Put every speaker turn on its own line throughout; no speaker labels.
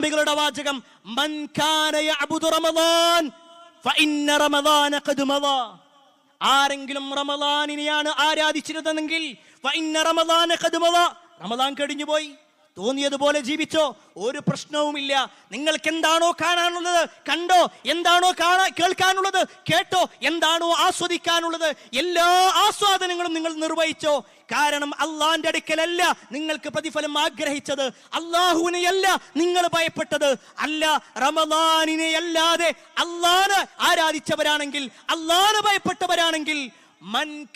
നബികളുടെ വാചകം ആരെങ്കിലും റമദാനിനെയാണ് ആരാധിച്ചിരുന്നതെങ്കിൽ റമദാൻ റമളാന തോന്നിയതുപോലെ ജീവിച്ചോ? ഒരു പ്രശ്നവുമില്ല. നിങ്ങൾക്ക് എന്താണോ കാണാനുള്ളത് കണ്ടോ? എന്താണോ കാണാ കേൾക്കാനുള്ളത് കേട്ടോ? എന്താണോ ആസ്വദിക്കാനുള്ളത്? എല്ലാ ആസ്വാദനങ്ങളും നിങ്ങൾ നിർവഹിച്ചോ? കാരണം അള്ളാന്റെ അടുക്കലല്ല നിങ്ങൾക്ക് പ്രതിഫലം ആഗ്രഹിച്ചത്. അള്ളാഹുവിനെയല്ല നിങ്ങൾ ഭയപ്പെട്ടത്. അല്ല റമദാനിനെ അല്ലാതെ അള്ളാന് ആരാധിച്ചവരാണെങ്കിൽ അള്ളാന് ഭയപ്പെട്ടവരാണെങ്കിൽ മൻ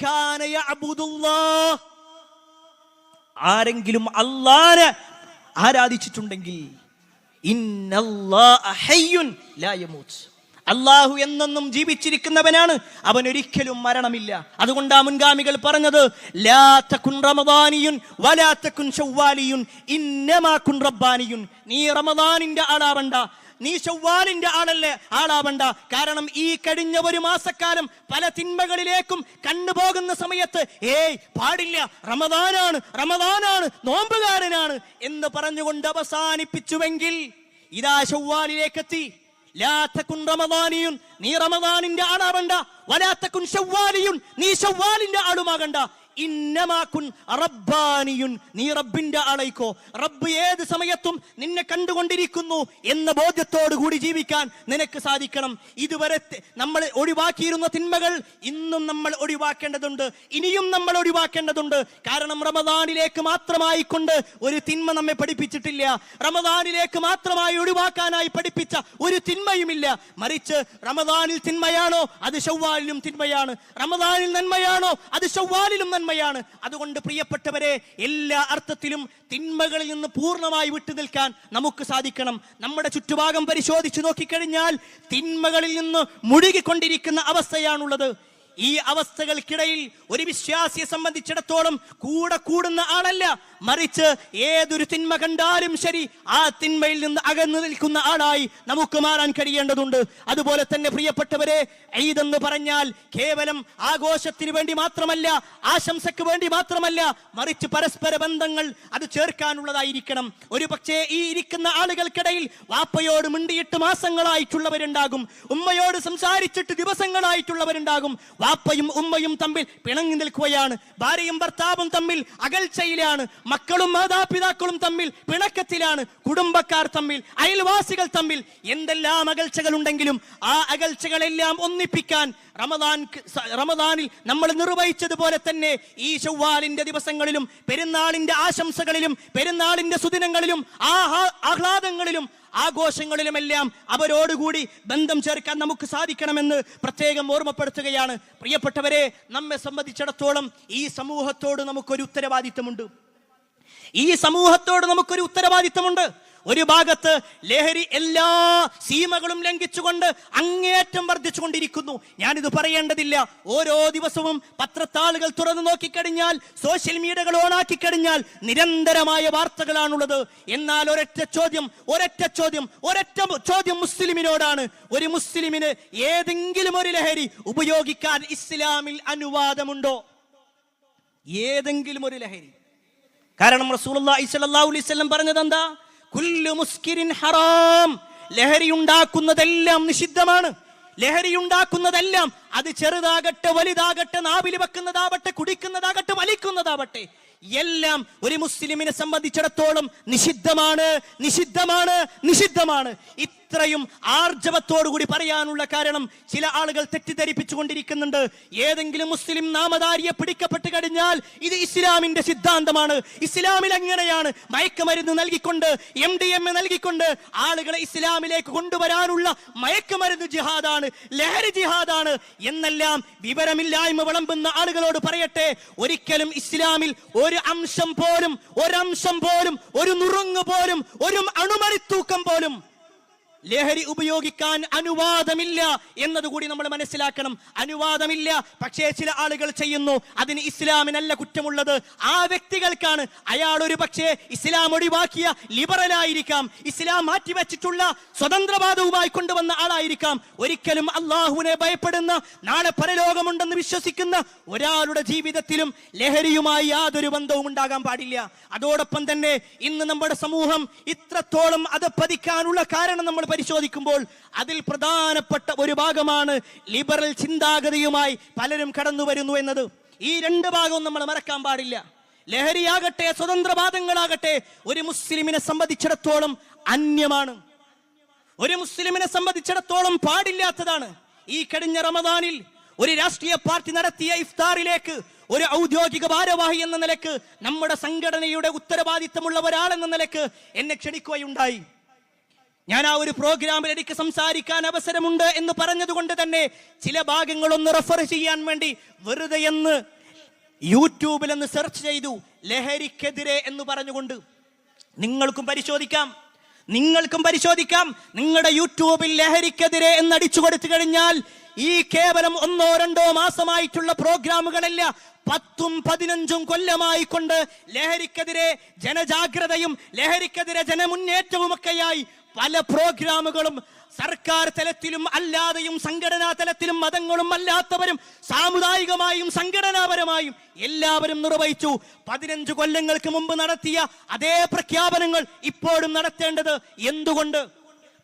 അബുദുല്ലാ ആരെങ്കിലും അള്ളാനെ ആരാധിച്ചിട്ടുണ്ടെങ്കിൽ. അള്ളാഹു എന്നെന്നും ജീവിച്ചിരിക്കുന്നവനാണ്. അവൻ ഒരിക്കലും മരണമില്ല. അതുകൊണ്ട് ആ മുൻഗാമികൾ പറഞ്ഞത് നീ റമദാനിന്റെ ആളാവണ്ട. നീ ചൊവ്വാലിന്റെ ആളല്ലേ ആളാവണ്ട. കാരണം ഈ കഴിഞ്ഞ ഒരു മാസക്കാലം പല തിന്മകളിലേക്കും കണ്ടുപോകുന്ന സമയത്ത് ഏയ് പാടില്ല. റമദാനാണ് റമദാനാണ് നോമ്പുകാരനാണ് എന്ന് പറഞ്ഞുകൊണ്ട് അവസാനിപ്പിച്ചുവെങ്കിൽ ഇതാ ചൊവ്വാലിലേക്ക് എത്തി നീ റമദാനിന്റെ ആളാവണ്ട. വലാത്തക്കുൻ ഷവ്വാലിയുൻ നീ ഷവ്വാലിന്റെ ആളുമാകണ്ട. ഇന്നമാക്കുൻ റബ്ബാനിയുൻ നീ റബ്ബിന്റെ ആളായിക്കോ. റബ്ബ് ഏത് സമയത്തും നിന്നെ കണ്ടുകൊണ്ടിരിക്കുന്നു എന്ന ബോധ്യത്തോടു കൂടി ജീവിക്കാൻ നിനക്ക് സാധിക്കണം. ഇതുവരെ നമ്മൾ ഒഴിവാക്കിയിരുന്ന തിന്മകൾ ഇന്നും നമ്മൾ ഒഴിവാക്കേണ്ടതുണ്ട്. ഇനിയും നമ്മൾ ഒഴിവാക്കേണ്ടതുണ്ട്. കാരണം റമദാനിലേക്ക് മാത്രമായി കൊണ്ട് ഒരു തിന്മ നമ്മെ പഠിപ്പിച്ചിട്ടില്ല. റമദാനിലേക്ക് മാത്രമായി ഒഴിവാക്കാനായി പഠിപ്പിച്ച ഒരു തിന്മയുമില്ല. മറിച്ച് റമദാനിൽ തിന്മയാണോ? അത് ഷവ്വാലിലും തിന്മയാണ്. റമദാനിൽ നന്മയാണോ? അത് ഷവ്വാലിലും നന്മയാണ്. അതുകൊണ്ട് പ്രിയപ്പെട്ടവരെ എല്ലാ അർത്ഥത്തിലും തിന്മകളിൽ നിന്ന് പൂർണമായി വിട്ടു നിൽക്കാൻ നമുക്ക് സാധിക്കണം. നമ്മുടെ ചുറ്റുഭാഗം പരിശോധിച്ചു നോക്കിക്കഴിഞ്ഞാൽ തിന്മകളിൽ നിന്ന് മുഴുകിക്കൊണ്ടിരിക്കുന്ന അവസ്ഥയാണുള്ളത്. ഈ അവസ്ഥകൾക്കിടയിൽ ഒരു വിശ്വാസിയെ സംബന്ധിച്ചിടത്തോളം കൂടെ കൂടുന്ന ആളല്ല. മറിച്ച് ഏതൊരു തിന്മ കണ്ടാലും ശരി ആ തിന്മയിൽ നിന്ന് അകന്നു നിൽക്കുന്ന ആളായി നമുക്ക് മാറാൻ കഴിയേണ്ടതുണ്ട്. അതുപോലെ തന്നെ പ്രിയപ്പെട്ടവരെ ഈദ് എന്ന് പറഞ്ഞാൽ കേവലം ആഘോഷത്തിന് വേണ്ടി മാത്രമല്ല ആശംസക്ക് വേണ്ടി മാത്രമല്ല മറിച്ച് പരസ്പര ബന്ധങ്ങൾ അത് ചേർക്കാനുള്ളതായിരിക്കണം. ഒരു പക്ഷേ ഈ ഇരിക്കുന്ന ആളുകൾക്കിടയിൽ വാപ്പയോട് മിണ്ടിയിട്ട് മാസങ്ങളായിട്ടുള്ളവരുണ്ടാകും ഉമ്മയോട് സംസാരിച്ചിട്ട് ദിവസങ്ങളായിട്ടുള്ളവരുണ്ടാകും. വാപ്പയും ഉമ്മയും തമ്മിൽ പിണങ്ങി നിൽക്കുകയാണ്. ഭാര്യയും ഭർത്താവും തമ്മിൽ അകൽച്ചയിലാണ്. മക്കളും മാതാപിതാക്കളും തമ്മിൽ പിണക്കത്തിലാണ്. കുടുംബക്കാർ തമ്മിൽ അയൽവാസികൾ തമ്മിൽ എന്തെല്ലാം അകൽച്ചകളുണ്ടെങ്കിലും ആ അകൽച്ചകളെല്ലാം ഒന്നിപ്പിക്കാൻ റമദാൻ റമദാനിൽ നമ്മൾ നിർവഹിച്ചതുപോലെ തന്നെ ഈ ചൊവ്വാലിന്റെ ദിവസങ്ങളിലും പെരുന്നാളിന്റെ ആശംസകളിലും പെരുന്നാളിന്റെ സുദിനങ്ങളിലും ആഹാ ആഹ്ലാദങ്ങളിലും ആഘോഷങ്ങളിലുമെല്ലാം അവരോടുകൂടി ബന്ധം ചേർക്കാൻ നമുക്ക് സാധിക്കണമെന്ന് പ്രത്യേകം ഓർമ്മപ്പെടുത്തുകയാണ്. പ്രിയപ്പെട്ടവരെ നമ്മെ സംബന്ധിച്ചിടത്തോളം ഈ സമൂഹത്തോട് നമുക്കൊരു ഉത്തരവാദിത്തമുണ്ട്. ഈ സമൂഹത്തോട് നമുക്കൊരു ഉത്തരവാദിത്തമുണ്ട്. ഒരു ഭാഗത്ത് ലഹരി എല്ലാ സീമകളും ലംഘിച്ചുകൊണ്ട് അങ്ങേയറ്റം വർദ്ധിച്ചുകൊണ്ടിരിക്കുന്നു. ഞാനിത് പറയേണ്ടതില്ല. ഓരോ ദിവസവും പത്രത്താളുകൾ തുറന്നു നോക്കിക്കഴിഞ്ഞാൽ സോഷ്യൽ മീഡിയകൾ ഓണാക്കി കഴിഞ്ഞാൽ നിരന്തരമായ വാർത്തകളാണുള്ളത്. എന്നാൽ ഒരൊറ്റ ചോദ്യം ഒരൊറ്റ ചോദ്യം ഒരൊറ്റ ചോദ്യം മുസ്ലിമിനോടാണ്. ഒരു മുസ്ലിമിന് ഏതെങ്കിലും ഒരു ലഹരി ഉപയോഗിക്കാൻ ഇസ്ലാമിൽ അനുവാദമുണ്ടോ? ഏതെങ്കിലും ഒരു ലഹരി. കാരണം സ്വല്ലല്ലാഹു അലൈഹി വസല്ലം പറഞ്ഞത് എന്താ ഹറാം. ലഹരി ഉണ്ടാക്കുന്നതെല്ലാം നിഷിദ്ധമാണ്. ലഹരി ഉണ്ടാക്കുന്നതെല്ലാം അത് ചെറുതാകട്ടെ വലുതാകട്ടെ നാവിൽ വെക്കുന്നതാവട്ടെ കുടിക്കുന്നതാകട്ടെ വലിക്കുന്നതാവട്ടെ എല്ലാം ഒരു മുസ്ലിമിനെ സംബന്ധിച്ചിടത്തോളം നിഷിദ്ധമാണ് നിഷിദ്ധമാണ് നിഷിദ്ധമാണ്. ഇത്രയും ആർജവത്തോടു കൂടി പറയാനുള്ള കാരണം ചില ആളുകൾ തെറ്റിദ്ധരിപ്പിച്ചു കൊണ്ടിരിക്കുന്നുണ്ട് ഏതെങ്കിലും മുസ്ലിം നാമധാരിയെ പിടിക്കപ്പെട്ട് കഴിഞ്ഞാൽ ഇത് ഇസ്ലാമിന്റെ സിദ്ധാന്തമാണ്. ഇസ്ലാമിൽ എങ്ങനെയാണ് മയക്കുമരുന്ന് നൽകിക്കൊണ്ട് എം ഡി എം എ നൽകിക്കൊണ്ട് ആളുകളെ ഇസ്ലാമിലേക്ക് കൊണ്ടുവരാനുള്ള മയക്കുമരുന്ന് ജിഹാദാണ് ലഹരി ജിഹാദാണ് എന്നെല്ലാം വിവരമില്ലായ്മ വിളമ്പുന്ന ആളുകളോട് പറയട്ടെ. ഒരിക്കലും ഇസ്ലാമിൽ ഒരു അംശം പോലും ഒരംശം പോലും ഒരു നുറുങ്ങ് പോലും ഒരു അണുമണിത്തൂക്കം പോലും ലഹരി ഉപയോഗിക്കാൻ അനുവാദമില്ല എന്നതുകൂടി നമ്മൾ മനസ്സിലാക്കണം. അനുവാദമില്ല. പക്ഷേ ചില ആളുകൾ ചെയ്യുന്നു അതിന് ഇസ്ലാമിനല്ല കുറ്റമുള്ളത്. ആ വ്യക്തികൾക്കാണ് അയാൾ പക്ഷേ ഇസ്ലാം ഒഴിവാക്കിയ ലിബറൽ ആയിരിക്കാം. ഇസ്ലാം മാറ്റിവെച്ചിട്ടുള്ള സ്വതന്ത്രവാദവുമായി കൊണ്ടുവന്ന ആളായിരിക്കാം. ഒരിക്കലും അള്ളാഹുവിനെ ഭയപ്പെടുന്ന നാളെ പരലോകമുണ്ടെന്ന് വിശ്വസിക്കുന്ന ഒരാളുടെ ജീവിതത്തിലും ലഹരിയുമായി യാതൊരു ബന്ധവും ഉണ്ടാകാൻ പാടില്ല. അതോടൊപ്പം തന്നെ ഇന്ന് നമ്മുടെ സമൂഹം ഇത്രത്തോളം അത് പതിക്കാനുള്ള കാരണം നമ്മൾ പരിശോധിക്കുമ്പോൾ അതിൽ പ്രധാനപ്പെട്ട ഒരു ഭാഗമാണ് ലിബറൽ ചിന്താഗതിയുമായി പലരും കടന്നു വരുന്നു എന്നത്. ഈ രണ്ട് ഭാഗവും നമ്മൾ മറക്കാൻ പാടില്ല. ലഹരിയാകട്ടെ സ്വതന്ത്രവാദങ്ങളാകട്ടെ ഒരു മുസ്ലിമിനെ സംബന്ധിച്ചിടത്തോളം അന്യമാണ്. ഒരു മുസ്ലിമിനെ സംബന്ധിച്ചിടത്തോളം പാടില്ലാത്തതാണ്. ഈ കഴിഞ്ഞ റമദാനിൽ ഒരു രാഷ്ട്രീയ പാർട്ടി നടത്തിയ ഇഫ്താറിലേക്ക് ഒരു ഔദ്യോഗിക ഭാരവാഹി എന്ന നിലയ്ക്ക് നമ്മുടെ സംഘടനയുടെ ഉത്തരവാദിത്തമുള്ള ഒരാൾ എന്ന നിലയ്ക്ക് എന്നെ ക്ഷണിക്കുകയുണ്ടായി. ഞാൻ ആ ഒരു പ്രോഗ്രാമിൽ എനിക്ക് സംസാരിക്കാൻ അവസരമുണ്ട് എന്ന് പറഞ്ഞതുകൊണ്ട് തന്നെ ചില ഭാഗങ്ങളൊന്ന് റെഫർ ചെയ്യാൻ വേണ്ടി വെറുതെ എന്ന് യൂട്യൂബിൽ ഒന്ന് സെർച്ച് ചെയ്തു ലഹരിക്കെതിരെ എന്ന് പറഞ്ഞുകൊണ്ട്. നിങ്ങൾക്കും പരിശോധിക്കാം. നിങ്ങൾക്കും പരിശോധിക്കാം. നിങ്ങളുടെ യൂട്യൂബിൽ ലഹരിക്കെതിരെ എന്ന് അടിച്ചു കൊടുത്തു കഴിഞ്ഞാൽ ഈ കേവലം ഒന്നോ രണ്ടോ മാസമായിട്ടുള്ള പ്രോഗ്രാമുകളല്ല പത്തും പതിനഞ്ചും കൊല്ലമായി കൊണ്ട് ലഹരിക്കെതിരെ ജനജാഗ്രതയും ലഹരിക്കെതിരെ ജനമുന്നേറ്റവുമൊക്കെയായി പല പ്രോഗ്രാമുകളും സർക്കാർ തലത്തിലും അല്ലാതെയും സംഘടനാ തലത്തിലും മതങ്ങളും അല്ലാത്തവരും സാമുദായികമായും സംഘടനാപരമായും എല്ലാവരും നിർവഹിച്ചു. പതിനഞ്ച് കൊല്ലങ്ങൾക്ക് മുമ്പ് നടത്തിയ അതേ പ്രഖ്യാപനങ്ങൾ ഇപ്പോഴും നടത്തേണ്ടത് എന്തുകൊണ്ട്?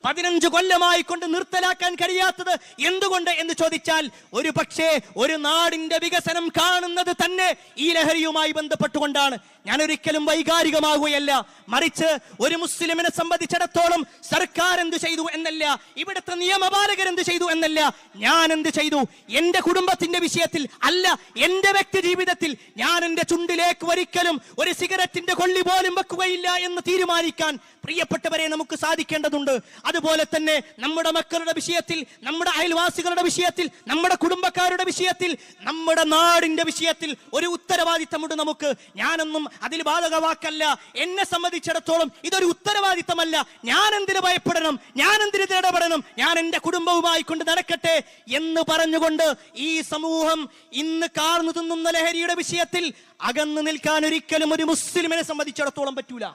പതിനഞ്ച് കൊല്ലമായി കൊണ്ട് നിർത്തലാക്കാൻ കഴിയാത്തത് എന്തുകൊണ്ട് എന്ന് ചോദിച്ചാൽ ഒരു പക്ഷേ ഒരു നാടിന്റെ വികസനം കാണുന്നത് തന്നെ ഈ ലഹരിയുമായി ബന്ധപ്പെട്ടുകൊണ്ടാണ്. ഞാൻ ഒരിക്കലും വൈകാരികമാകുകയല്ല മറിച്ച് ഒരു മുസ്ലിമിനെ സംബന്ധിച്ചിടത്തോളം സർക്കാർ എന്ത് ചെയ്തു എന്നല്ല ഇവിടുത്തെ നിയമപാലകർ എന്ത് ചെയ്തു എന്നല്ല ഞാൻ എന്ത് ചെയ്തു? എന്റെ കുടുംബത്തിന്റെ വിഷയത്തിൽ അല്ല എന്റെ വ്യക്തി ജീവിതത്തിൽ ഞാൻ എന്റെ ചുണ്ടിലേക്ക് ഒരിക്കലും ഒരു സിഗരറ്റിന്റെ കൊള്ളി പോലും വെക്കുകയില്ല എന്ന് തീരുമാനിക്കാൻ പ്രിയപ്പെട്ടവരെ നമുക്ക് സാധിക്കേണ്ടതുണ്ട്. അതുപോലെ തന്നെ നമ്മുടെ മക്കളുടെ വിഷയത്തിൽ നമ്മുടെ അയൽവാസികളുടെ വിഷയത്തിൽ നമ്മുടെ കുടുംബക്കാരുടെ വിഷയത്തിൽ നമ്മുടെ നാടിന്റെ വിഷയത്തിൽ ഒരു ഉത്തരവാദിത്തമുണ്ട് നമുക്ക്. ഞാനൊന്നും അതിൽ ബാധകവാക്കല്ല. എന്നെ സംബന്ധിച്ചിടത്തോളം ഇതൊരു ഉത്തരവാദിത്തമല്ല. ഞാൻ എന്തിന് ഭയപ്പെടണം? ഞാൻ എന്തിന് ഇടപെടണം? ഞാൻ എന്റെ കുടുംബവുമായി കൊണ്ട് നടക്കട്ടെ എന്ന് പറഞ്ഞുകൊണ്ട് ഈ സമൂഹം ഇന്ന് കാർന്നു തിന്നുന്ന ലഹരിയുടെ വിഷയത്തിൽ അകന്നു നിൽക്കാൻ ഒരിക്കലും ഒരു മുസ്ലിമിനെ സംബന്ധിച്ചിടത്തോളം പറ്റൂല.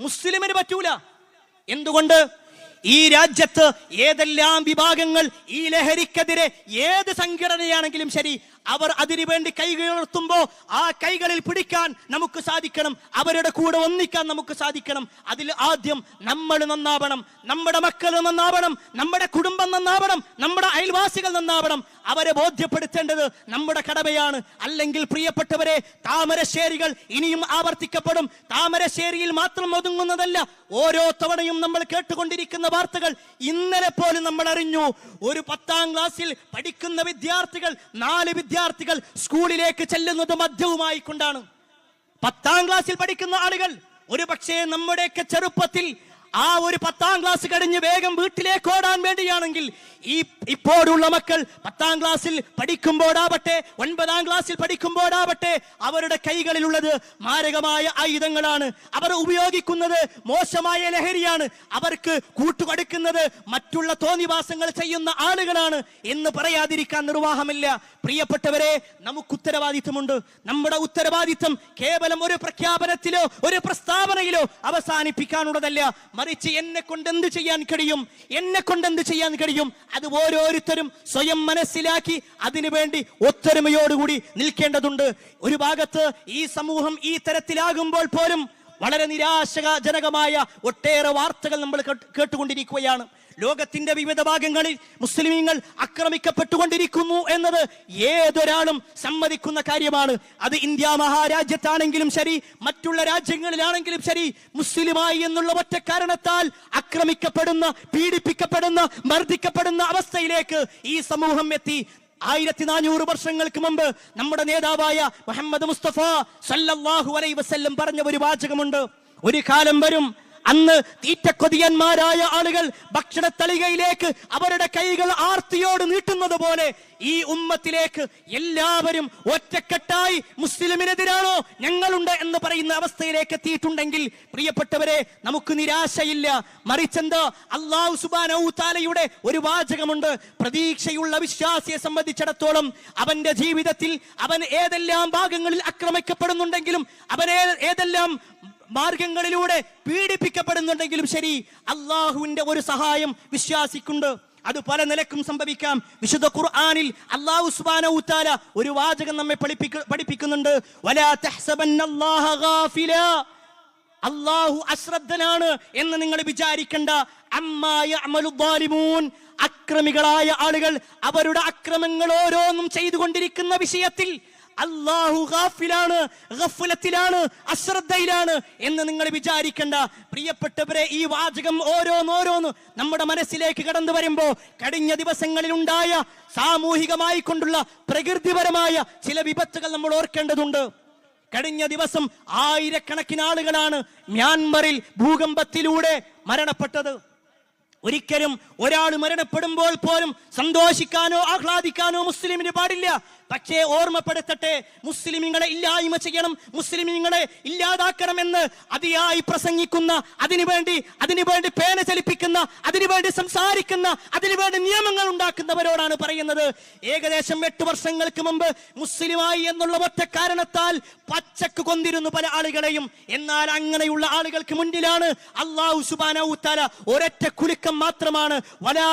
മുസ്ലിമിന് പറ്റൂല. എന്തുകൊണ്ട്? ഈ രാജ്യത്ത് ഏതെല്ലാം വിഭാഗങ്ങൾ ഈ ലഹരിക്കെതിരെ ഏത് സംഘടനയാണെങ്കിലും ശരി അവർ അതിനു വേണ്ടി കൈകൾ ഉയർത്തുമ്പോ ആ കൈകളിൽ പിടിക്കാൻ നമുക്ക് സാധിക്കണം. അവരുടെ കൂടെ ഒന്നിക്കാൻ നമുക്ക് സാധിക്കണം. അതിൽ ആദ്യം നമ്മൾ നന്നാവണം. നമ്മുടെ മക്കൾ നന്നാവണം. നമ്മുടെ കുടുംബം നന്നാവണം. നമ്മുടെ അയൽവാസികൾ നന്നാവണം. അവരെ ബോധ്യപ്പെടുത്തേണ്ടത് നമ്മുടെ കടമയാണ്. അല്ലെങ്കിൽ പ്രിയപ്പെട്ടവരെ താമരശ്ശേരികൾ ഇനിയും ആവർത്തിക്കപ്പെടും. താമരശ്ശേരിയിൽ മാത്രം ഒതുങ്ങുന്നതല്ല ഓരോ തവണയും നമ്മൾ കേട്ടുകൊണ്ടിരിക്കുന്ന വാർത്തകൾ ഇന്നലെ പോലും നമ്മൾ അറിഞ്ഞു. ഒരു പത്താം ക്ലാസ്സിൽ പഠിക്കുന്ന വിദ്യാർത്ഥികൾ നാല് വിദ്യാർത്ഥികൾ സ്കൂളിലേക്ക് ചെല്ലുന്നത് മദ്യവുമായി കൊണ്ടാണ് പത്താം ക്ലാസ്സിൽ പഠിക്കുന്ന ആളുകൾ ഒരു പക്ഷേ നമ്മുടെയൊക്കെ ചെറുപ്പത്തിൽ ആ ഒരു പത്താം ക്ലാസ് കഴിഞ്ഞ് വേഗം വീട്ടിലേക്ക് ഓടാൻ വേണ്ടിയാണെങ്കിൽ ഈ ഇപ്പോഴുള്ള മക്കൾ പത്താം ക്ലാസ്സിൽ പഠിക്കുമ്പോഴാവട്ടെ ഒൻപതാം ക്ലാസ്സിൽ പഠിക്കുമ്പോഴാവട്ടെ അവരുടെ കൈകളിലുള്ളത് മാരകമായ ആയുധങ്ങളാണ്. അവർ ഉപയോഗിക്കുന്നത് മോശമായ ലഹരിയാണ്. അവർക്ക് കൂട്ടുകൊടുക്കുന്നത് മറ്റുള്ള തോന്നിവാസങ്ങൾ ചെയ്യുന്ന ആളുകളാണ് എന്ന് പറയാതിരിക്കാൻ നിർവാഹമില്ല. പ്രിയപ്പെട്ടവരെ നമുക്ക് ഉത്തരവാദിത്തമുണ്ട് നമ്മുടെ ഉത്തരവാദിത്തം കേവലം ഒരു പ്രഖ്യാപനത്തിലോ ഒരു പ്രസ്താവനയിലോ അവസാനിപ്പിക്കാനുള്ളതല്ല. മറിച്ച് എന്നെ കൊണ്ട് എന്ത് ചെയ്യാൻ കഴിയും? എന്നെ കൊണ്ട് എന്ത് ചെയ്യാൻ കഴിയും? അത് ഓരോരുത്തരും സ്വയം മനസ്സിലാക്കി അതിനുവേണ്ടി ഒത്തൊരുമയോടുകൂടി നിൽക്കേണ്ടതുണ്ട്. ഒരു ഭാഗത്ത് ഈ സമൂഹം ഈ തരത്തിലാകുമ്പോൾ പോലും വളരെ നിരാശജനകമായ ഒട്ടേറെ വാർത്തകൾ നമ്മൾ കേട്ടുകൊണ്ടിരിക്കുകയാണ്. ലോകത്തിന്റെ വിവിധ ഭാഗങ്ങളിൽ മുസ്ലിമീങ്ങൾ ആക്രമിക്കപ്പെട്ടുകൊണ്ടിരിക്കുന്നു എന്നത് ഏതൊരാളും സമ്മതിക്കുന്ന കാര്യമാണ്. അത് ഇന്ത്യ മഹാരാജ്യത്താണെങ്കിലും ശരി മറ്റുള്ള രാജ്യങ്ങളിലാണെങ്കിലും ശരി മുസ്ലിമായി എന്നുള്ള ഒറ്റ കാരണത്താൽ ആക്രമിക്കപ്പെടുന്ന പീഡിപ്പിക്കപ്പെടുന്ന മർദ്ദിക്കപ്പെടുന്ന അവസ്ഥയിലേക്ക് ഈ സമൂഹം എത്തി. ആയിരത്തി നാനൂറ് വർഷങ്ങൾക്ക് മുമ്പ് നമ്മുടെ നേതാവായ മുഹമ്മദ് മുസ്തഫ സല്ലല്ലാഹു അലൈ വസല്ലം പറഞ്ഞ ഒരു വാചകമുണ്ട്. ഒരു കാലം വരും അന്ന് തീറ്റക്കൊതിയന്മാരായ ആളുകൾ ഭക്ഷണത്തളികയിലേക്ക് അവരുടെ കൈകൾ ആർത്തിയോട് നീട്ടുന്നത് പോലെ ഈ ഉമ്മത്തിലേക്ക് എല്ലാവരും ഒറ്റക്കെട്ടായി മുസ്ലിമിനെതിരാണോ ഞങ്ങളുണ്ട് എന്ന് പറയുന്ന അവസ്ഥയിലേക്ക് എത്തിയിട്ടുണ്ടെങ്കിൽ പ്രിയപ്പെട്ടവരെ നമുക്ക് നിരാശയില്ല. മറിച്ചെന്ത്? അള്ളാഹു സുബാനൌ താലയുടെ ഒരു വാചകമുണ്ട്. പ്രതീക്ഷയുള്ള വിശ്വാസിയെ സംബന്ധിച്ചിടത്തോളം അവന്റെ ജീവിതത്തിൽ അവൻ ഏതെല്ലാം ഭാഗങ്ങളിൽ ആക്രമിക്കപ്പെടുന്നുണ്ടെങ്കിലും അവൻ ഏതെല്ലാം മാർഗങ്ങളിലൂടെ പീഡിപ്പിക്കപ്പെടുന്നുണ്ടെങ്കിലും ശരി അള്ളാഹുവിന്റെ ഒരു സഹായം വിശ്വാസിക്കുണ്ട്. അത് പല നിലക്കും സംഭവിക്കാം. വിശുദ്ധ ഖുർആാനിൽ അള്ളാഹു സുബാന ഊത്താല ഒരു വാചകം നമ്മെ പഠിപ്പിക്ക- പഠിപ്പിക്കുന്നുണ്ട്. അള്ളാഹു അശ്രദ്ധനാണ് എന്ന് നിങ്ങൾ വിചാരിക്കേണ്ട. അമ്മായിമൂൻ അക്രമികളായ ആളുകൾ അവരുടെ അക്രമങ്ങൾ ഓരോന്നും ചെയ്തുകൊണ്ടിരിക്കുന്ന വിഷയത്തിൽ അള്ളാഹു ഗാഫിലാണ് ഗഫലത്തിലാണ് അശ്രദ്ധയിലാണ് എന്ന് നിങ്ങൾ വിചാരിക്കണ്ട. പ്രിയപ്പെട്ടവരെ ഈ വാചകം ഓരോന്നോരോന്ന് നമ്മുടെ മനസ്സിലേക്ക് കടന്നു വരുമ്പോൾ കഴിഞ്ഞ ദിവസങ്ങളിൽ ഉണ്ടായ സാമൂഹികമായി കൊണ്ടുള്ള പ്രകൃതിപരമായ ചില വിപത്തുകൾ നമ്മൾ ഓർക്കേണ്ടതുണ്ട്. കഴിഞ്ഞ ദിവസം ആയിരക്കണക്കിന് ആളുകളാണ് മ്യാൻമറിൽ ഭൂകമ്പത്തിലൂടെ മരണപ്പെട്ടത്. ഒരിക്കലും ഒരാൾ മരണപ്പെടുമ്പോൾ പോലും സന്തോഷിക്കാനോ ആഹ്ലാദിക്കാനോ മുസ്ലിമിന് പാടില്ല. പക്ഷേ ഓർമ്മപ്പെടുത്തട്ടെ മുസ്ലിമിങ്ങളെ ഇല്ലായ്മ ചെയ്യണം മുസ്ലിമിങ്ങളെ ഇല്ലാതാക്കണമെന്ന് അതിയായി പ്രസംഗിക്കുന്ന അതിനുവേണ്ടി അതിനുവേണ്ടി പേന ചലിപ്പിക്കുന്ന അതിനുവേണ്ടി സംസാരിക്കുന്ന അതിനുവേണ്ടി നിയമങ്ങൾ ഉണ്ടാക്കുന്നവരോടാണ് പറയുന്നത്. ഏകദേശം എട്ട് വർഷങ്ങൾക്ക് മുമ്പ് മുസ്ലിമായി എന്നുള്ള ഒറ്റ കാരണത്താൽ പച്ചക്ക് കൊന്നിരുന്നു പല ആളുകളെയും. എന്നാൽ അങ്ങനെയുള്ള ആളുകൾക്ക് മുന്നിലാണ് അള്ളാഹു സുബാന ഒരൊറ്റ കുലുക്കം മാത്രമാണ്. വലാ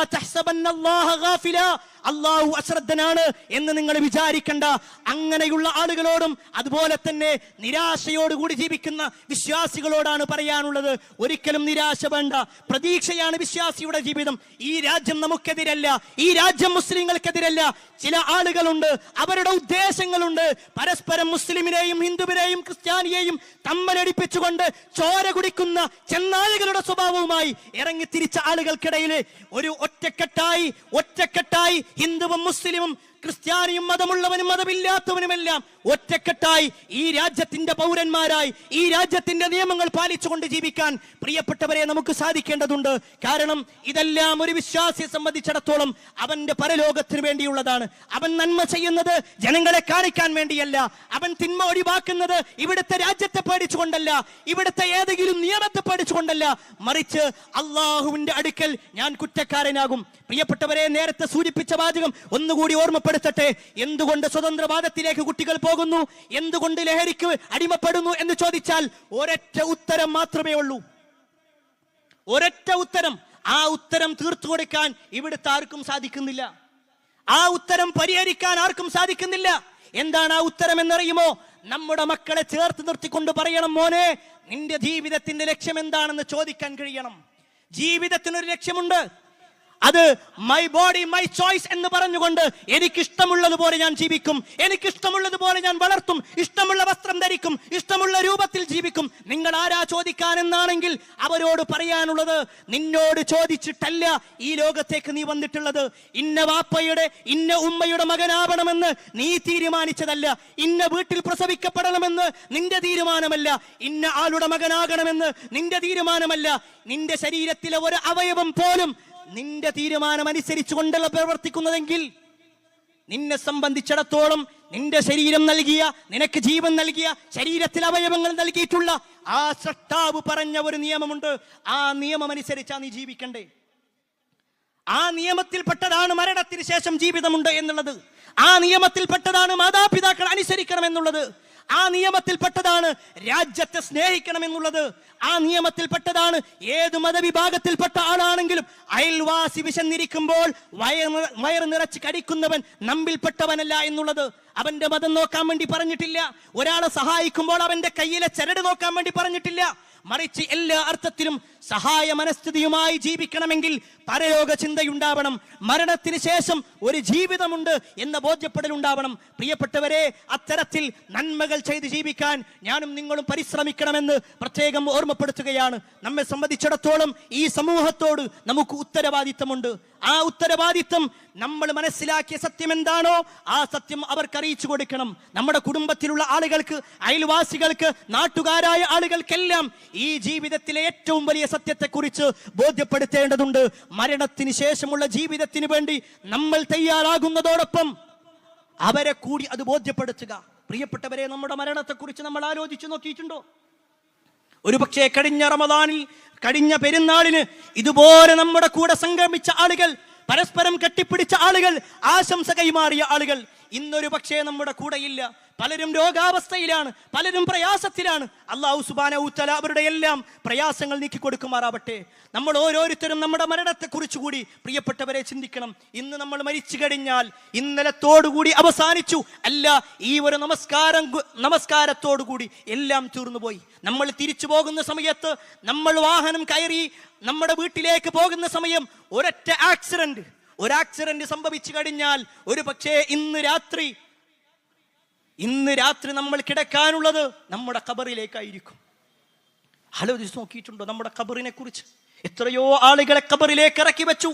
ഗാഫിലാ. അള്ളാഹു അശ്രദ്ധനാണ് എന്ന് നിങ്ങൾ വിചാരിക്കണ്ട. അങ്ങനെയുള്ള ആളുകളോടും അതുപോലെ തന്നെ നിരാശയോടുകൂടി ജീവിക്കുന്ന വിശ്വാസികളോടാണ് പറയാനുള്ളത്. ഒരിക്കലും നിരാശ വേണ്ട. പ്രതീക്ഷയാണ് വിശ്വാസിയുടെ ജീവിതം. ഈ രാജ്യം നമുക്കെതിരല്ല. ഈ രാജ്യം മുസ്ലിങ്ങൾക്കെതിരല്ല. ചില ആളുകളുണ്ട്. അവരുടെ ഉദ്ദേശങ്ങളുണ്ട്. പരസ്പരം മുസ്ലിമിനെയും ഹിന്ദുവിനെയും ക്രിസ്ത്യാനിയെയും തമ്മലടിപ്പിച്ചുകൊണ്ട് ചോര കുടിക്കുന്ന ചെന്നായകളുടെ സ്വഭാവവുമായി ഇറങ്ങി തിരിച്ച ആളുകൾക്കിടയിൽ ഒരു ഒറ്റക്കെട്ടായി ഒറ്റക്കെട്ടായി ഹിന്ദുവും മുസ്ലിമും ക്രിസ്ത്യാനിയും മതമുള്ളവനും മതമില്ലാത്തവനുമെല്ലാം ഒറ്റക്കെട്ടായി ഈ രാജ്യത്തിന്റെ പൗരന്മാരായി ഈ രാജ്യത്തിന്റെ നിയമങ്ങൾ പാലിച്ചുകൊണ്ട് ജീവിക്കാൻ പ്രിയപ്പെട്ടവരെ നമുക്ക് സാധിക്കേണ്ടതുണ്ട്. കാരണം ഇതെല്ലാം ഒരു വിശ്വാസിയെ സംബന്ധിച്ചിടത്തോളം അവന്റെ പരലോകത്തിന് വേണ്ടിയുള്ളതാണ്. അവൻ നന്മ ചെയ്യുന്നത് ജനങ്ങളെ കാണിക്കാൻ വേണ്ടിയല്ല. അവൻ തിന്മ ഒഴിവാക്കുന്നത് ഇവിടുത്തെ രാജ്യത്തെ പേടിച്ചുകൊണ്ടല്ല. ഇവിടുത്തെ ഏതെങ്കിലും നിയമത്തെ പേടിച്ചുകൊണ്ടല്ല. മറിച്ച് അള്ളാഹുവിന്റെ അടുക്കൽ ഞാൻ കുറ്റക്കാരനാകും. പ്രിയപ്പെട്ടവരെ നേരത്തെ സൂചിപ്പിച്ച വാചകം ഒന്നുകൂടി ഓർമ്മപ്പെടുത്തട്ടെ എന്തുകൊണ്ട് സ്വതന്ത്രവാദത്തിലേക്ക് കുട്ടികൾ പോകുന്നു? എന്തുകൊണ്ട് ലഹരിക്ക് അടിമപ്പെടുന്നു എന്ന് ചോദിച്ചാൽ ഒരൊറ്റ ഉത്തരം മാത്രമേ ഉള്ളൂ. ഒരൊറ്റ ഉത്തരം. ആ ഉത്തരം തീർത്തു കൊടുക്കാൻ ഇവിടുത്തെ ആർക്കും സാധിക്കുന്നില്ല. ആ ഉത്തരം പരിഹരിക്കാൻ ആർക്കും സാധിക്കുന്നില്ല. എന്താണ് ആ ഉത്തരം എന്നറിയുമോ? നമ്മുടെ മക്കളെ ചേർത്ത് നിർത്തിക്കൊണ്ട് പറയണം മോനെ നിന്റെ ജീവിതത്തിന്റെ ലക്ഷ്യം എന്താണെന്ന് ചോദിക്കാൻ കഴിയണം. ജീവിതത്തിനൊരു ലക്ഷ്യമുണ്ട്. അത് മൈ ബോഡി മൈ ചോയ്സ് എന്ന് പറഞ്ഞുകൊണ്ട് എനിക്ക് ഇഷ്ടമുള്ളതുപോലെ ഞാൻ ജീവിക്കും. എനിക്ക് ഇഷ്ടമുള്ളതുപോലെ ഞാൻ വളർത്തും. ഇഷ്ടമുള്ള വസ്ത്രം ധരിക്കും. ഇഷ്ടമുള്ള രൂപത്തിൽ ജീവിക്കും. നിങ്ങൾ ആരാ ചോദിക്കാനെന്നാണെങ്കിൽ അവരോട് പറയാനുള്ളത് നിന്നോട് ചോദിച്ചിട്ടല്ല ഈ ലോകത്തേക്ക് നീ വന്നിട്ടുള്ളത്. ഇന്ന വാപ്പയുടെ ഇന്ന ഉമ്മയുടെ മകനാവണമെന്ന് നീ തീരുമാനിച്ചതല്ല. ഇന്ന വീട്ടിൽ പ്രസവിക്കപ്പെടണമെന്ന് നിന്റെ തീരുമാനമല്ല. ഇന്ന ആളുടെ മകനാകണമെന്ന് നിന്റെ തീരുമാനമല്ല. നിന്റെ ശരീരത്തിലെ ഒരു അവയവം പോലും നിന്റെ തീരുമാനം അനുസരിച്ചു കൊണ്ടല്ല പ്രവർത്തിക്കുന്നതെങ്കിൽ നിന്നെ സംബന്ധിച്ചിടത്തോളം നിന്റെ ശരീരം നൽകിയ നിനക്ക് ജീവൻ നൽകിയ ശരീരത്തിൽ അവയവങ്ങൾ നൽകിയിട്ടുള്ള ആ സൃഷ്ടാവ് പറഞ്ഞ ഒരു നിയമമുണ്ട്. ആ നിയമം അനുസരിച്ചാ നീ ജീവിക്കണ്ടേ. ആ നിയമത്തിൽപ്പെട്ടതാണ് മരണത്തിന് ശേഷം ജീവിതമുണ്ട് എന്നുള്ളത്. ആ നിയമത്തിൽപ്പെട്ടതാണ് മാതാപിതാക്കൾ അനുസരിക്കണം എന്നുള്ളത്. ആ നിയമത്തിൽപ്പെട്ടതാണ് രാജ്യത്തെ സ്നേഹിക്കണം എന്നുള്ളത് ആ നിയമത്തിൽപ്പെട്ടതാണ് ഏത് മതവിഭാഗത്തിൽപ്പെട്ട ആളാണെങ്കിലും അയൽവാസി വിശന്നിരിക്കുമ്പോൾ വയർ വയർ നിറച്ച് കടിക്കുന്നവൻ നമ്പിൽപ്പെട്ടവനല്ല എന്നുള്ളത് അവന്റെ മതം നോക്കാൻ വേണ്ടി പറഞ്ഞിട്ടില്ല. ഒരാളെ സഹായിക്കുമ്പോൾ അവന്റെ കയ്യിലെ ചരട് നോക്കാൻ വേണ്ടി പറഞ്ഞിട്ടില്ല. മറിച്ച് എല്ലാ അർത്ഥത്തിലും സഹായ മനസ്ഥിതിയുമായി ജീവിക്കണമെങ്കിൽ പരലോക ചിന്തയുണ്ടാവണം. മരണത്തിന് ശേഷം ഒരു ജീവിതമുണ്ട് എന്ന ബോധ്യപ്പെടൽ ഉണ്ടാവണം പ്രിയപ്പെട്ടവരെ അത്തരത്തിൽ നന്മകൾ ചെയ്ത് ജീവിക്കാൻ ഞാനും നിങ്ങളും പരിശ്രമിക്കണമെന്ന് പ്രത്യേകം ഓർമ്മപ്പെടുത്തുകയാണ്. നമ്മെ സംബന്ധിച്ചിടത്തോളം ഈ സമൂഹത്തോട് നമുക്ക് ഉത്തരവാദിത്തമുണ്ട്. ആ ഉത്തരവാദിത്തം നമ്മൾ മനസ്സിലാക്കിയ സത്യം എന്താണോ ആ സത്യം അവർക്ക് അറിയിച്ചു കൊടുക്കണം. നമ്മുടെ കുടുംബത്തിലുള്ള ആളുകൾക്ക് അയൽവാസികൾക്ക് നാട്ടുകാരായ ആളുകൾക്കെല്ലാം ഈ ജീവിതത്തിലെ ഏറ്റവും വലിയ സത്യത്തെക്കുറിച്ച് ബോധ്യപ്പെടുത്തേണ്ടതുണ്ട്. മരണത്തിന് ശേഷമുള്ള ജീവിതത്തിന് വേണ്ടി നമ്മൾ തയ്യാറാകുന്നതോടൊപ്പം അവരെ കൂടി അത് ബോധ്യപ്പെടുത്തുക. പ്രിയപ്പെട്ടവരെ നമ്മുടെ മരണത്തെക്കുറിച്ച് നമ്മൾ ആലോചിച്ചു നോക്കിയിട്ടുണ്ടോ? ഒരു പക്ഷേ കഴിഞ്ഞ റമദാനിൽ കഴിഞ്ഞ പെരുന്നാളിന് ഇതുപോലെ നമ്മുടെ കൂടെ സംഗമിച്ച ആളുകൾ പരസ്പരം കെട്ടിപ്പിടിച്ച ആളുകൾ ആശംസ കൈമാറിയ ആളുകൾ ഇന്നൊരു പക്ഷേ നമ്മുടെ കൂടെയില്ല പലരും രോഗാവസ്ഥയിലാണ് പലരും പ്രയാസത്തിലാണ്. അള്ളാഹു സുബാന ഊത്തല അവരുടെ എല്ലാം പ്രയാസങ്ങൾ നീക്കി കൊടുക്കുമാറാവട്ടെ നമ്മൾ ഓരോരുത്തരും നമ്മുടെ മരണത്തെക്കുറിച്ച് കൂടി പ്രിയപ്പെട്ടവരെ ചിന്തിക്കണം. ഇന്ന് നമ്മൾ മരിച്ചു കഴിഞ്ഞാൽ ഇന്നലത്തോടുകൂടി അവസാനിച്ചു. അല്ല ഈ ഒരു നമസ്കാരം നമസ്കാരത്തോടുകൂടി എല്ലാം തീർന്നുപോയി. നമ്മൾ തിരിച്ചു പോകുന്ന സമയത്ത് നമ്മൾ വാഹനം കയറി നമ്മുടെ വീട്ടിലേക്ക് പോകുന്ന സമയം ഒരൊറ്റ ആക്സിഡന്റ്. ഒരു ആക്സിഡന്റ് സംഭവിച്ചു കഴിഞ്ഞാൽ ഒരു പക്ഷേ ഇന്ന് രാത്രി ഇന്ന് രാത്രി നമ്മൾ കിടക്കാനുള്ളത് നമ്മുടെ കബറിലേക്കായിരിക്കും ആലോചിച്ച് നോക്കിയിട്ടുണ്ടോ നമ്മുടെ കബറിനെ കുറിച്ച് എത്രയോ ആളുകളെ കബറിലേക്ക് ഇറക്കി വെച്ചു.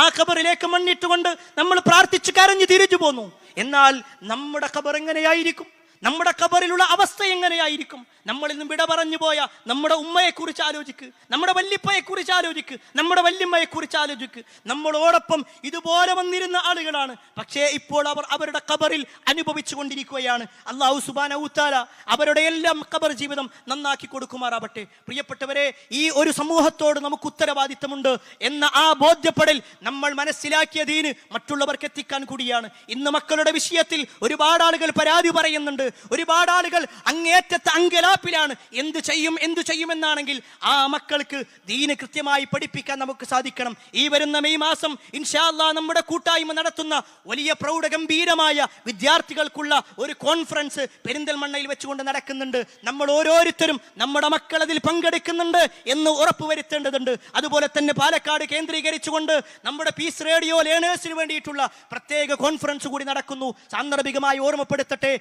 ആ കബറിലേക്ക് മണ്ണിട്ടുകൊണ്ട് നമ്മൾ പ്രാർത്ഥിച്ച് കരഞ്ഞു തിരിച്ചു പോന്നു. എന്നാൽ നമ്മുടെ കബർ എങ്ങനെയായിരിക്കും? നമ്മുടെ കബറിലുള്ള അവസ്ഥ എങ്ങനെയായിരിക്കും? നമ്മളിൽ നിന്ന് വിട പറഞ്ഞു പോയ നമ്മുടെ ഉമ്മയെക്കുറിച്ച് ആലോചിക്ക് നമ്മുടെ വല്ലിപ്പയെക്കുറിച്ച് കുറിച്ച് ആലോചിക്ക് നമ്മുടെ വല്യമ്മയെക്കുറിച്ച് ആലോചിക്ക്. നമ്മളോടൊപ്പം ഇതുപോലെ വന്നിരുന്ന ആളുകളാണ്. പക്ഷേ ഇപ്പോൾ അവർ അവരുടെ കബറിൽ അനുഭവിച്ചു കൊണ്ടിരിക്കുകയാണ്. അള്ളാഹു സുബാന ഊത്താല അവരുടെ എല്ലാം കബർ ജീവിതം നന്നാക്കി കൊടുക്കുമാറാവട്ടെ. പ്രിയപ്പെട്ടവരെ ഈ ഒരു സമൂഹത്തോട് നമുക്ക് ഉത്തരവാദിത്തമുണ്ട് എന്ന ആ ബോധ്യപ്പെടൽ നമ്മൾ മനസ്സിലാക്കിയതിന് മറ്റുള്ളവർക്ക് എത്തിക്കാൻ കൂടിയാണ്. ഇന്ന് മക്കളുടെ വിഷയത്തിൽ ഒരുപാട് ആളുകൾ പരാതി പറയുന്നുണ്ട്. ഒരുപാട് ആളുകൾ അങ്ങേറ്റത്തെ അങ്കലാപ്പിലാണ്. എന്ത് ചെയ്യും എന്ത് ചെയ്യുമെന്നാണെങ്കിൽ ആ മക്കൾക്ക് ദീന് കൃത്യമായി പഠിപ്പിക്കാൻ നമുക്ക് സാധിക്കണം. ഈ വരുന്ന മെയ് മാസം ഇൻഷാല്ല നമ്മുടെ കൂട്ടായ്മ നടത്തുന്ന വലിയ പ്രൗഢഗംഭീരമായ വിദ്യാർത്ഥികൾക്കുള്ള ഒരു കോൺഫറൻസ് പെരിന്തൽമണ്ണയിൽ വെച്ചുകൊണ്ട് നടക്കുന്നുണ്ട്. നമ്മൾ ഓരോരുത്തരും നമ്മുടെ മക്കൾ അതിൽ പങ്കെടുക്കുന്നുണ്ട് എന്ന് ഉറപ്പുവരുത്തേണ്ടതുണ്ട് അതുപോലെ തന്നെ പാലക്കാട് കേന്ദ്രീകരിച്ചുകൊണ്ട് നമ്മുടെ പീസ് റേഡിയോ ലേണേഴ്സിന് വേണ്ടിയിട്ടുള്ള പ്രത്യേക കോൺഫറൻസ് കൂടി നടക്കുന്നു. സാന്ദർഭികമായി ഓർമ്മപ്പെടുത്തട്ടെ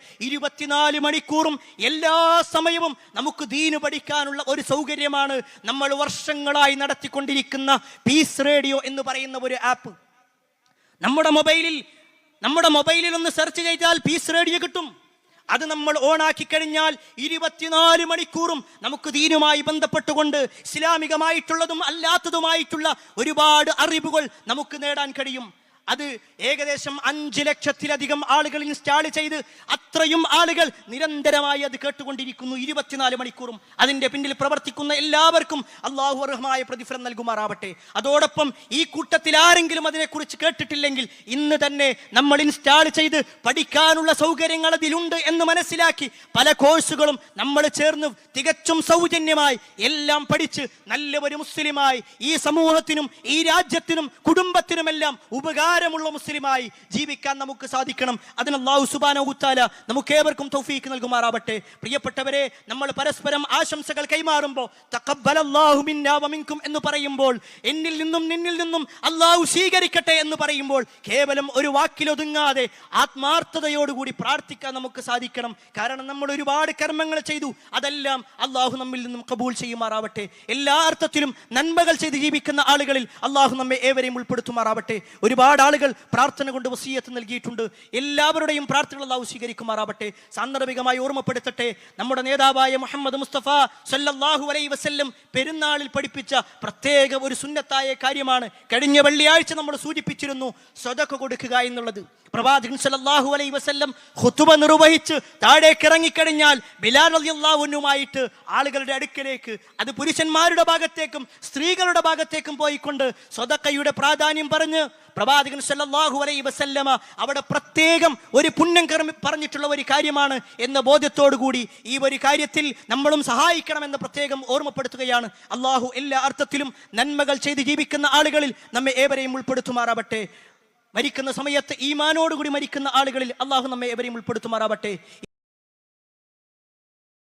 ഇരുപത്തിനാല് മണിക്കൂറും എല്ലാ സമയവും നമുക്ക് ദീന് പഠിക്കാനുള്ള ഒരു സൗകര്യമാണ് നമ്മൾ വർഷങ്ങളായി നടത്തിക്കൊണ്ടിരിക്കുന്ന പീസ് റേഡിയോ എന്ന് പറയുന്ന ഒരു ആപ്പ്. നമ്മുടെ മൊബൈലിൽ നമ്മുടെ മൊബൈലിൽ ഒന്ന് സെർച്ച് ചെയ്താൽ പീസ് റേഡിയോ കിട്ടും. അത് നമ്മൾ ഓണാക്കി കഴിഞ്ഞാൽ ഇരുപത്തിനാല് മണിക്കൂറും നമുക്ക് ദീനുമായി ബന്ധപ്പെട്ടുകൊണ്ട് ഇസ്ലാമികമായിട്ടുള്ളതും അല്ലാത്തതുമായിട്ടുള്ള ഒരുപാട് അറിവുകൾ നമുക്ക് നേടാൻ കഴിയും. അത് ഏകദേശം അഞ്ച് ലക്ഷത്തിലധികം ആളുകൾ ഇൻസ്റ്റാൾ ചെയ്ത് അത്രയും ആളുകൾ നിരന്തരമായി അത് കേട്ടുകൊണ്ടിരിക്കുന്നു. ഇരുപത്തിനാല് മണിക്കൂറും അതിന്റെ പിന്നിൽ പ്രവർത്തിക്കുന്ന എല്ലാവർക്കും അള്ളാഹു അർഹമായ പ്രതിഫലം നൽകുമാറാവട്ടെ. അതോടൊപ്പം ഈ കൂട്ടത്തിൽ ആരെങ്കിലും അതിനെക്കുറിച്ച് കേട്ടിട്ടില്ലെങ്കിൽ ഇന്ന് തന്നെ നമ്മൾ ഇൻസ്റ്റാൾ ചെയ്ത് പഠിക്കാനുള്ള സൗകര്യങ്ങൾ അതിലുണ്ട് എന്ന് മനസ്സിലാക്കി പല കോഴ്സുകളും നമ്മൾ ചേർന്ന് തികച്ചും സൗജന്യമായി എല്ലാം പഠിച്ച് നല്ലൊരു മുസ്ലിമായി ഈ സമൂഹത്തിനും ഈ രാജ്യത്തിനും കുടുംബത്തിനുമെല്ലാം ഉപകാരമുള്ള മുസ്ലിമായി ജീവിക്കാൻ നമുക്ക് സാധിക്കണം. അതിന് അള്ളാഹു സുബാന ഉത്താല നമുക്ക് ഏവർക്കും തൗഫീക്ക് നൽകുമാറാവട്ടെ. പ്രിയപ്പെട്ടവരെ നമ്മൾ പരസ്പരം ആശംസകൾ കൈമാറുമ്പോൾ എന്ന് പറയുമ്പോൾ എന്നിൽ നിന്നും നിന്നിൽ നിന്നും അള്ളാഹു സ്വീകരിക്കട്ടെ എന്ന് പറയുമ്പോൾ കേവലം ഒരു വാക്കിലൊതുങ്ങാതെ ആത്മാർത്ഥതയോടുകൂടി പ്രാർത്ഥിക്കാൻ നമുക്ക് സാധിക്കണം. കാരണം നമ്മൾ ഒരുപാട് കർമ്മങ്ങൾ ചെയ്തു അതെല്ലാം അള്ളാഹു നമ്മിൽ നിന്നും കബൂൾ ചെയ്യുമാറാവട്ടെ. എല്ലാ അർത്ഥത്തിലും നന്മകൾ ചെയ്ത് ജീവിക്കുന്ന ആളുകളിൽ അള്ളാഹു നമ്മെ ഏവരെയും ഉൾപ്പെടുത്തുമാറാവട്ടെ. ഒരുപാട് ആളുകൾ പ്രാർത്ഥന കൊണ്ട് വസീയത്ത് നൽകിയിട്ടുണ്ട്. എല്ലാവരുടെയും പ്രാർത്ഥനകൾ അള്ളാഹു സ്വീകരിക്കുമാറാവട്ടെ. സാന്ദർഭികമായി ഓർമ്മപ്പെടുത്തട്ടെ. നമ്മുടെ നേതാവായ മുഹമ്മദ് മുസ്തഫ സല്ലല്ലാഹു അലൈ വസല്ലം പെരുന്നാളിൽ പഠിപ്പിച്ച പ്രത്യേക ഒരു സുന്നത്തായ കാര്യമാണ്. കഴിഞ്ഞ വെള്ളിയാഴ്ച നമ്മൾ സൂചിപ്പിച്ചിരുന്നു സ്വതക്ക കൊടുക്കുക എന്നുള്ളത്. പ്രവാചകൻ സല്ലല്ലാഹു അലൈഹി വസല്ലം ഹുത്തുബ നിർവഹിച്ച് താഴേക്ക് ഇറങ്ങിക്കഴിഞ്ഞാൽ ബിലാൽ റളിയല്ലാഹുവിനുമായിട്ട് ആളുകളുടെ അടുക്കലേക്ക് അത് പുരുഷന്മാരുടെ ഭാഗത്തേക്കും സ്ത്രീകളുടെ ഭാഗത്തേക്കും പോയിക്കൊണ്ട് സ്വതക്കയുടെ പ്രാധാന്യം പറഞ്ഞ് പ്രവാചകൻ സല്ലാഹു അലൈഹി വസല്ലമ അവിടെ പ്രത്യേകം ഒരു പുണ്യം കർമ്മി പറഞ്ഞിട്ടുള്ള ഒരു കാര്യമാണ് എന്ന കൂടി ഈ ഒരു കാര്യത്തിൽ നമ്മളും സഹായിക്കണമെന്ന് പ്രത്യേകം ഓർമ്മപ്പെടുത്തുകയാണ്. അള്ളാഹു എല്ലാ അർത്ഥത്തിലും നന്മകൾ ചെയ്ത് ജീവിക്കുന്ന ആളുകളിൽ നമ്മെ ഏവരെയും ഉൾപ്പെടുത്തുമാറാവട്ടെ. മരിക്കുന്ന സമയത്ത് ഈമാനോടുകൂടി മരിക്കുന്ന ആളുകളിൽ അള്ളാഹു നമ്മെ ഏവരെയും ഉൾപ്പെടുത്തുമാറാവട്ടെ.